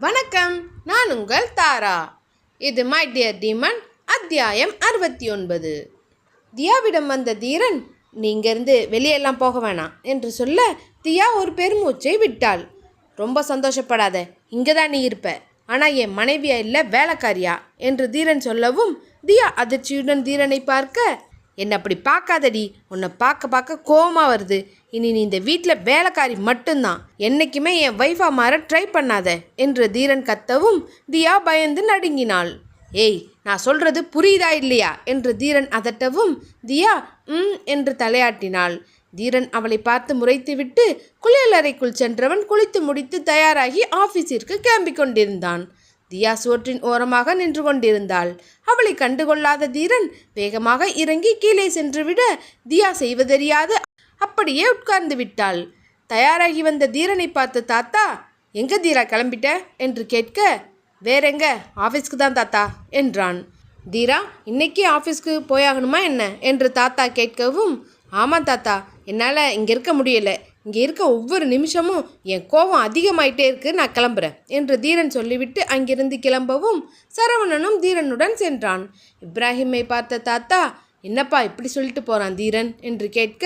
வணக்கம் நான் உங்கள் தாரா. இது மை டியர் டீமன் அத்தியாயம் அறுபத்தி ஒன்பது தியாவிடம் வந்த தீரன் நீங்க இருந்து வெளியெல்லாம் போக வேணாம் என்று சொல்ல தியா ஒரு பெருமூச்சை விட்டாள். ரொம்ப சந்தோஷப்படாத இங்கே தான் நீ இருப்ப. ஆனால் என் மனைவியா இல்லை வேலைக்காரியா? என்று தீரன் சொல்லவும் தியா அதிர்ச்சியுடன் தீரனை பார்க்க என்னை அப்படி பார்க்காதடி. உன்னை பார்க்க பார்க்க கோவமாக வருது. இனி நீ இந்த வீட்டில் வேலைக்காரி மட்டும்தான். என்னைக்குமே என் வைஃபா மாற ட்ரை பண்ணாத என்று தீரன் கத்தவும் தியா பயந்து நடுங்கினாள். ஏய் நான் சொல்றது புரியுதா இல்லையா? என்று தீரன் அதட்டவும் தியா ம் என்று தலையாட்டினாள். தீரன் அவளை பார்த்து முறைத்துவிட்டு குளியலறைக்குள் சென்றவன் குளித்து முடித்து தயாராகி ஆஃபீஸிற்கு கிளம்பிக் கொண்டிருந்தான். தியா சுவற்றின் ஓரமாக நின்று கொண்டிருந்தாள். அவளை கண்டுகொள்ளாத தீரன் வேகமாக இறங்கி கீழே சென்றுவிட தியா செய்வதறியாது அப்படியே உட்கார்ந்து விட்டாள். தயாராகி வந்த தீரனை பார்த்த தாத்தா எங்க தீரா கிளம்பிட்ட? என்று கேட்க வேறெங்க? ஆஃபீஸ்க்கு தான் தாத்தா என்றான். தீரா இன்னைக்கு ஆஃபீஸ்க்கு போயாகணுமா என்ன? என்று தாத்தா கேட்கவும் ஆமாம் தாத்தா என்னால் இங்கே இருக்க முடியல. இங்கே இருக்க ஒவ்வொரு நிமிஷமும் என் கோபம் அதிகமாயிட்டே இருக்கு நான் கிளம்புறேன் என்று தீரன் சொல்லிவிட்டு அங்கிருந்து கிளம்பவும் சரவணனும் தீரனுடன் சென்றான். இப்ராஹிமை பார்த்த தாத்தா என்னப்பா இப்படி சொல்லிட்டு போகிறான் தீரன்? என்று கேட்க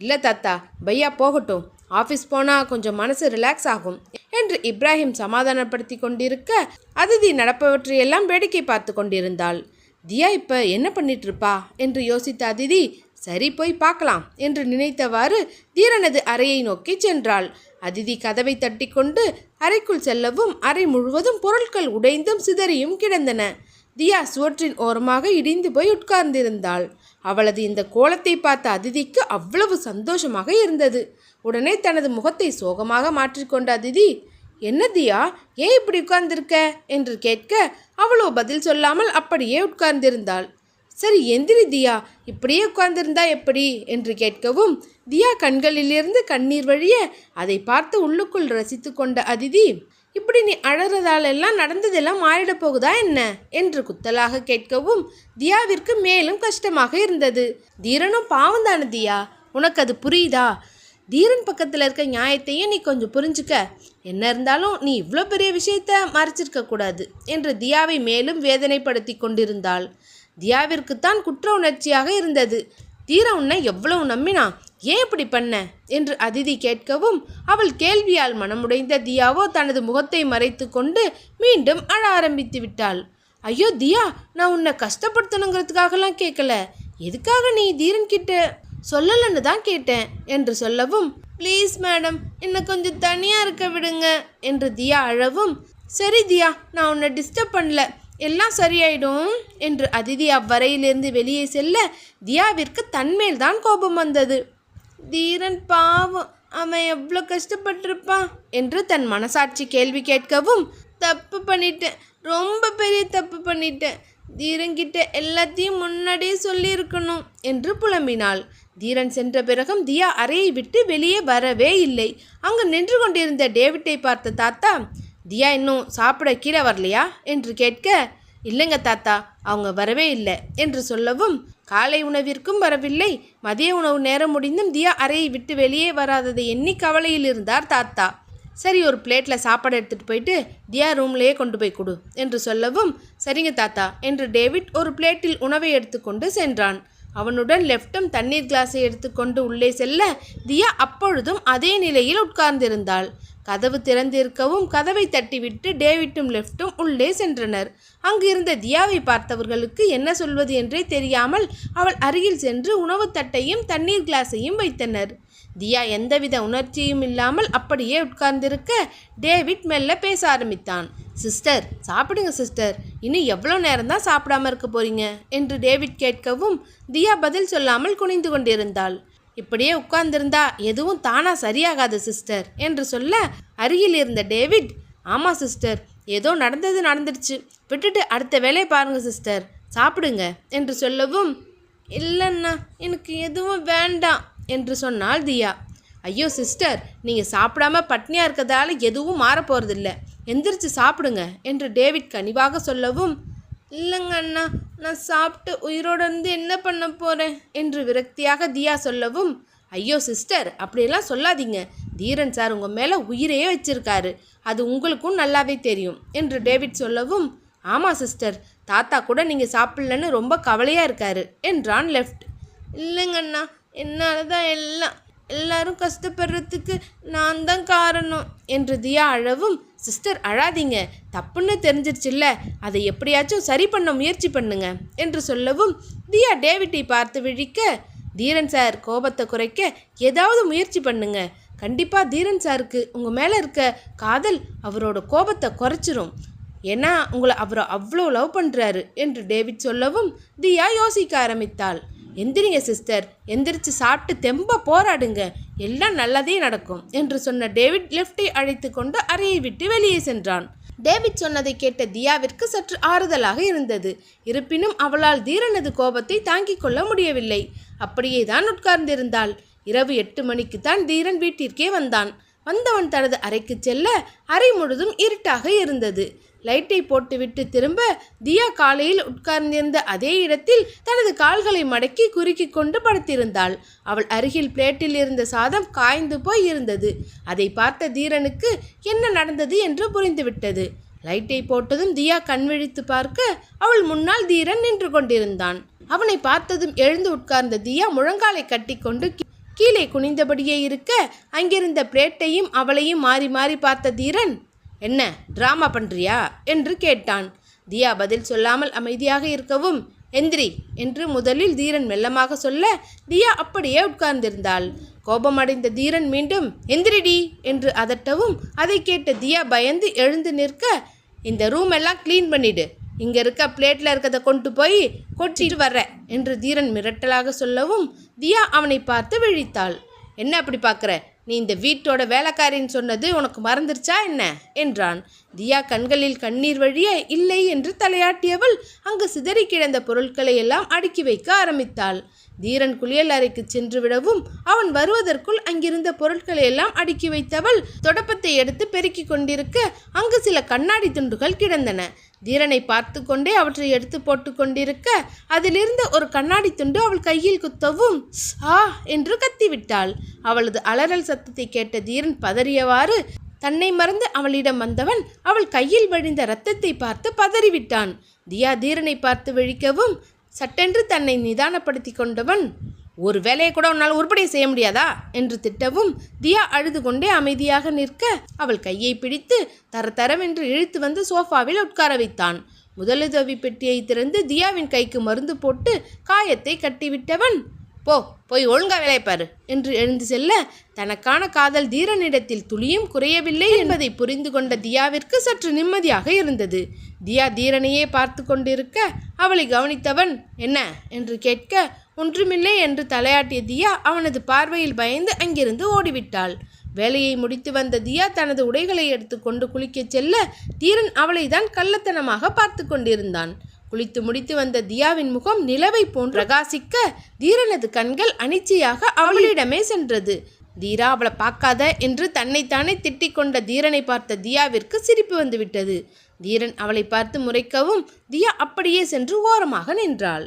இல்லை தாத்தா பையா போகட்டும். ஆஃபீஸ் போனால் கொஞ்சம் மனசு ரிலாக்ஸ் ஆகும் என்று இப்ராஹிம் சமாதானப்படுத்தி கொண்டிருக்க அதிதி நடப்பவற்றையெல்லாம் வேடிக்கை பார்த்து கொண்டிருந்தாள். தியா இப்போ என்ன பண்ணிட்டு இருப்பா? என்று யோசித்த அதிதி சரி போய் பார்க்கலாம் என்று நினைத்தவாறு தீரனது அறையை நோக்கி சென்றாள். அதிதி கதவை தட்டிக்கொண்டு அறைக்குள் செல்லவும் அறை முழுவதும் பொருட்கள் உடைந்தும் சிதறியும் கிடந்தன. தியா சுவற்றின் ஓரமாக இடிந்து போய் உட்கார்ந்திருந்தாள். அவளது இந்த கோலத்தை பார்த்த அதிதிக்கு அவ்வளவு சந்தோஷமாக இருந்தது. உடனே தனது முகத்தை சோகமாக மாற்றிக்கொண்ட அதிதி என்ன தியா ஏன் இப்படி உட்கார்ந்திருக்க? என்று கேட்க அவளோ பதில் சொல்லாமல் அப்படியே உட்கார்ந்திருந்தாள். சரி எந்திரி தியா. இப்படியே உட்கார்ந்திருந்தா எப்படி? என்று கேட்கவும் தியா கண்களிலிருந்து கண்ணீர் வழிய அதை பார்த்து உள்ளுக்குள் ரசித்து கொண்ட அதிதி இப்படி நீ அழறதாலெல்லாம் நடந்ததெல்லாம் மாறிடப் போகுதா என்ன? என்று குத்தலாக கேட்கவும் தியாவிற்கு மேலும் கஷ்டமாக இருந்தது. தீரனும் பாவம்தான தியா? உனக்கு அது புரியுதா? தீரன் பக்கத்தில் இருக்க நியாயத்தையும் நீ கொஞ்சம் புரிஞ்சுக்க. என்ன இருந்தாலும் நீ இவ்வளோ பெரிய விஷயத்த மறைச்சிருக்க கூடாது என்று தியாவை மேலும் வேதனைப்படுத்தி கொண்டிருந்தாள். தியாவிற்குத்தான் குற்ற உணர்ச்சியாக இருந்தது. தீர உன்னை எவ்வளவு நம்பினா? ஏன் இப்படி பண்ண? என்று அதிதி கேட்கவும் அவள் கேள்வியால் மனமுடைந்த தியாவோ தனது முகத்தை மறைத்து கொண்டு மீண்டும் அழ ஆரம்பித்து விட்டாள். ஐயோ தியா நான் உன்னை கஷ்டப்படுத்தணுங்கிறதுக்காகலாம் கேட்கல. எதுக்காக நீ தீரன் கிட்ட சொல்லலன்னு தான் கேட்டேன் என்று சொல்லவும் ப்ளீஸ் மேடம் என்னை கொஞ்சம் தனியாக இருக்க விடுங்க என்று தியா அழவும் சரி தியா நான் உன்னை டிஸ்டர்ப் பண்ணல. எல்லாம் சரியாயிடும் என்று அதிதி அவ்வரையிலிருந்து வெளியே செல்ல தியாவிற்கு தன்மேல் தான் கோபம் வந்தது. தீரன் பாவம் அவன் எவ்வளோ கஷ்டப்பட்டிருப்பான் என்று தன் மனசாட்சி கேள்வி கேட்கவும் தப்பு பண்ணிட்டேன் ரொம்ப பெரிய தப்பு பண்ணிட்டேன். தீரன்கிட்ட எல்லாத்தையும் முன்னாடியே சொல்லியிருக்கணும் என்று புலம்பினாள். தீரன் சென்ற பிறகும் தியா அறையை விட்டு வெளியே வரவே இல்லை. அங்கு நின்று கொண்டிருந்த டேவிட்டை பார்த்த தாத்தா தியா இன்னும் சாப்பிட கீழே வரலையா? என்று கேட்க இல்லைங்க தாத்தா அவங்க வரவே இல்லை என்று சொல்லவும் காலை உணவிற்கும் வரவில்லை. மதிய உணவு நேரம் முடிந்தும் தியா அறையை விட்டு வெளியே வராததை எண்ணி கவலையில் இருந்தார் தாத்தா. சரி ஒரு பிளேட்டில் சாப்பாடு எடுத்துகிட்டு போயிட்டு தியா ரூம்லேயே கொண்டு போய் கொடு என்று சொல்லவும் சரிங்க தாத்தா என்று டேவிட் ஒரு பிளேட்டில் உணவை எடுத்துக்கொண்டு சென்றான். அவனுடன் லெஃப்டும் தண்ணீர் கிளாஸை எடுத்துக்கொண்டு உள்ளே செல்ல தியா அப்பொழுதும் அதே நிலையில் உட்கார்ந்திருந்தாள். கதவு திறந்திருக்கவும் கதவை தட்டிவிட்டு டேவிட்டும் லெஃப்ட்டும் உள்ளே சென்றனர். அங்கு இருந்த தியாவை பார்த்தவர்களுக்கு என்ன சொல்வது என்றே தெரியாமல் அவள் அருகில் சென்று உணவுத் தட்டையும் தண்ணீர் கிளாஸையும் வைத்தனர். தியா எந்தவித உணர்ச்சியும் இல்லாமல் அப்படியே உட்கார்ந்திருக்க டேவிட் மெல்ல பேச ஆரம்பித்தான். சிஸ்டர் சாப்பிடுங்க சிஸ்டர். இன்னும் எவ்வளோ நேரம் தான் சாப்பிடாம இருக்க போறீங்க? என்று டேவிட் கேட்கவும் தியா பதில் சொல்லாமல் குனிந்து கொண்டிருந்தாள். இப்படியே உட்கார்ந்திருந்தா எதுவும் தானா சரியாகாது சிஸ்டர் என்று சொல்ல அருகில் இருந்த டேவிட் ஆமாம் சிஸ்டர் ஏதோ நடந்தது நடந்துடுச்சு. விட்டுட்டு அடுத்த வேலையை பாருங்க சிஸ்டர் சாப்பிடுங்க என்று சொல்லவும் இல்லைண்ணா எனக்கு எதுவும் வேண்டாம் என்று சொன்னாள் தியா. ஐயோ சிஸ்டர் நீங்கள் சாப்பிடாம பட்னியாக இருக்கிறதால எதுவும் மாறப்போகிறதில்ல எந்திரிச்சு சாப்பிடுங்க என்று டேவிட் கனிவாக சொல்லவும் இல்லைங்க அண்ணா நான் சாப்பிட்டு உயிரோடு இருந்து என்ன பண்ண போகிறேன் என்று விரக்தியாக தியா சொல்லவும் ஐயோ சிஸ்டர் அப்படியெல்லாம் சொல்லாதீங்க. தீரன் சார் உங்கள் மேலே உயிரையே வச்சிருக்காரு. அது உங்களுக்கும் நல்லாவே தெரியும். என்று டேவிட் சொல்லவும் ஆமாம் சிஸ்டர் தாத்தா கூட நீங்கள் சாப்பிட்லன்னு ரொம்ப கவலையாக இருக்காரு. என்றான் லெஃப்ட். இல்லைங்கண்ணா என்னால் தான் எல்லாம் எல்லாரும் கஷ்டப்படுறதுக்கு நான் தான் காரணம் என்று தியா அழவும் சிஸ்டர் அழாதீங்க. தப்புன்னு தெரிஞ்சிருச்சுல்ல. அதை எப்படியாச்சும் சரி பண்ண முயற்சி பண்ணுங்க என்று சொல்லவும் தியா டேவிட்டை பார்த்து விழிக்க தீரன் சார் கோபத்தை குறைக்க ஏதாவது முயற்சி பண்ணுங்க. கண்டிப்பாக தீரன் சாருக்கு உங்கள் மேலே இருக்க காதல் அவரோட கோபத்தை குறைச்சிரும். ஏன்னா உங்களை அவர் அவ்வளோ லவ் பண்ணுறாரு என்று டேவிட் சொல்லவும் தியா யோசிக்க ஆரம்பித்தாள். எந்திரிங்க சிஸ்டர் எந்திரிச்சு சாப்பிட்டு தெம்ப போராடுங்க. எல்லாம் நல்லதே நடக்கும் என்று சொன்ன டேவிட் லெஃப்டை அழைத்து கொண்டு அறையை விட்டு வெளியே சென்றான். டேவிட் சொன்னதை கேட்ட தியாவிற்கு சற்று ஆறுதலாக இருந்தது. இருப்பினும் அவளால் தீரனது கோபத்தை தாங்கிக் கொள்ள முடியவில்லை. அப்படியே தான் உட்கார்ந்திருந்தாள். இரவு எட்டு மணிக்கு தான் தீரன் வீட்டிற்கே வந்தான். வந்தவன் தனது அறைக்கு செல்ல அறை முழுதும் இருட்டாக இருந்தது. லைட்டை போட்டுவிட்டு திரும்ப தியா காலையில் உட்கார்ந்திருந்த அதே இடத்தில் தனது கால்களை மடக்கி குறுக்கி கொண்டு படுத்திருந்தாள். அவள் அருகில் பிளேட்டில் இருந்த சாதம் காய்ந்து போய் இருந்தது. அதை பார்த்த தீரனுக்கு என்ன நடந்தது என்று புரிந்துவிட்டது. லைட்டை போட்டதும் தியா கண்விழித்து பார்க்க அவள் முன்னால் தீரன் நின்று கொண்டிருந்தான். அவனை பார்த்ததும் எழுந்து உட்கார்ந்த தியா முழங்காலை கட்டிக்கொண்டு கீழே குனிந்தபடியே இருக்க அங்கிருந்த பிளேட்டையும் அவளையும் மாறி மாறி பார்த்த தீரன் என்ன டிராமா பண்ணுறியா என்று கேட்டான். தியா பதில் சொல்லாமல் அமைதியாக இருக்கவும் எந்திரி என்று முதலில் தீரன் மெல்லமாக சொல்ல தியா அப்படியே உட்கார்ந்திருந்தாள். கோபமடைந்த தீரன் மீண்டும் எந்திரிடி என்று அதட்டவும் அதை கேட்ட தியா பயந்து எழுந்து நிற்க இந்த ரூம் எல்லாம் க்ளீன் பண்ணிடு. இங்க இருக்க பிளேட்ல இருக்கதை கொண்டு போய் கொட்டிட்டு வர்ற என்று தீரன் மிரட்டலாக சொல்லவும் தியா அவனை பார்த்து விழித்தாள். என்ன அப்படி பார்க்குற? நீ இந்த வீட்டோட வேலைக்காரின்னு சொன்னது உனக்கு மறந்துருச்சா என்ன? என்றான். தியா கண்களில் கண்ணீர் வழிய இல்லை என்று தலையாட்டியவள் அங்கு சிதறி கிடந்த பொருட்களை எல்லாம் அடுக்கி வைக்க ஆரம்பித்தாள். தீரன் குளியல் அறைக்கு சென்று விடவும் அவன் வருவதற்குள் அங்கிருந்த பொருட்களை எல்லாம் அடுக்கி வைத்தவள் தொடப்பத்தை எடுத்து பெருக்கிக் கொண்டிருக்க அங்கு சில கண்ணாடி துண்டுகள் கிடந்தன. தீரனை பார்த்து கொண்டே அவற்றை எடுத்து போட்டு கொண்டிருக்க அதிலிருந்த ஒரு கண்ணாடி துண்டு அவள் கையில் குத்தவும் ஆ என்று கத்திவிட்டாள். அவளது அலறல் சத்தத்தை கேட்ட தீரன் பதறியவாறு தன்னை மறந்து அவளிடம் வந்தவன் அவள் கையில் வழிந்த ரத்தத்தை பார்த்து பதறிவிட்டான். தியா தீரனை பார்த்து விழிக்கவும் சட்டென்று தன்னை நிதானப்படுத்தி கொண்டவன் ஒரு வேலையை கூட உன்னால் உருப்படியை செய்ய முடியாதா? என்று திட்டவும் தியா அழுது கொண்டே அமைதியாக நிற்க அவள் கையை பிடித்து தர தரவென்று இழுத்து வந்து சோஃபாவில் உட்கார வைத்தான். முதலுதவி பெட்டியை திறந்து தியாவின் கைக்கு மருந்து போட்டு காயத்தை கட்டிவிட்டவன் போ போய் ஒழுங்கா வேலையை என்று எழுந்து செல்ல தனக்கான காதல் தீரனிடத்தில் துளியும் குறையவில்லை என்பதை புரிந்து கொண்ட தியாவிற்கு சற்று நிம்மதியாக இருந்தது. தியா தீரனையே பார்த்து கொண்டிருக்க அவளை கவனித்தவன் என்ன? என்று கேட்க ஒன்றுமில்லை என்று தலையாட்டிய தியா அவனது பார்வையில் பயந்து அங்கிருந்து ஓடிவிட்டாள். வேலையை முடித்து வந்த தியா தனது உடைகளை எடுத்துக்கொண்டு குளிக்கச் செல்ல தீரன் அவளை தான் கள்ளத்தனமாக பார்த்து கொண்டிருந்தான். குளித்து முடித்து வந்த தியாவின் முகம் நிலவை போன்று பிரகாசிக்க தீரனது கண்கள் அனிச்சையாக அவளிடமே சென்றது. தீரா அவளை பார்க்காத என்று தன்னைத்தானே திட்டிக் கொண்ட தீரனை பார்த்த தியாவிற்கு சிரிப்பு வந்துவிட்டது. தீரன் அவளை பார்த்து முறைக்கவும் தியா அப்படியே சென்று ஓரமாக நின்றாள்.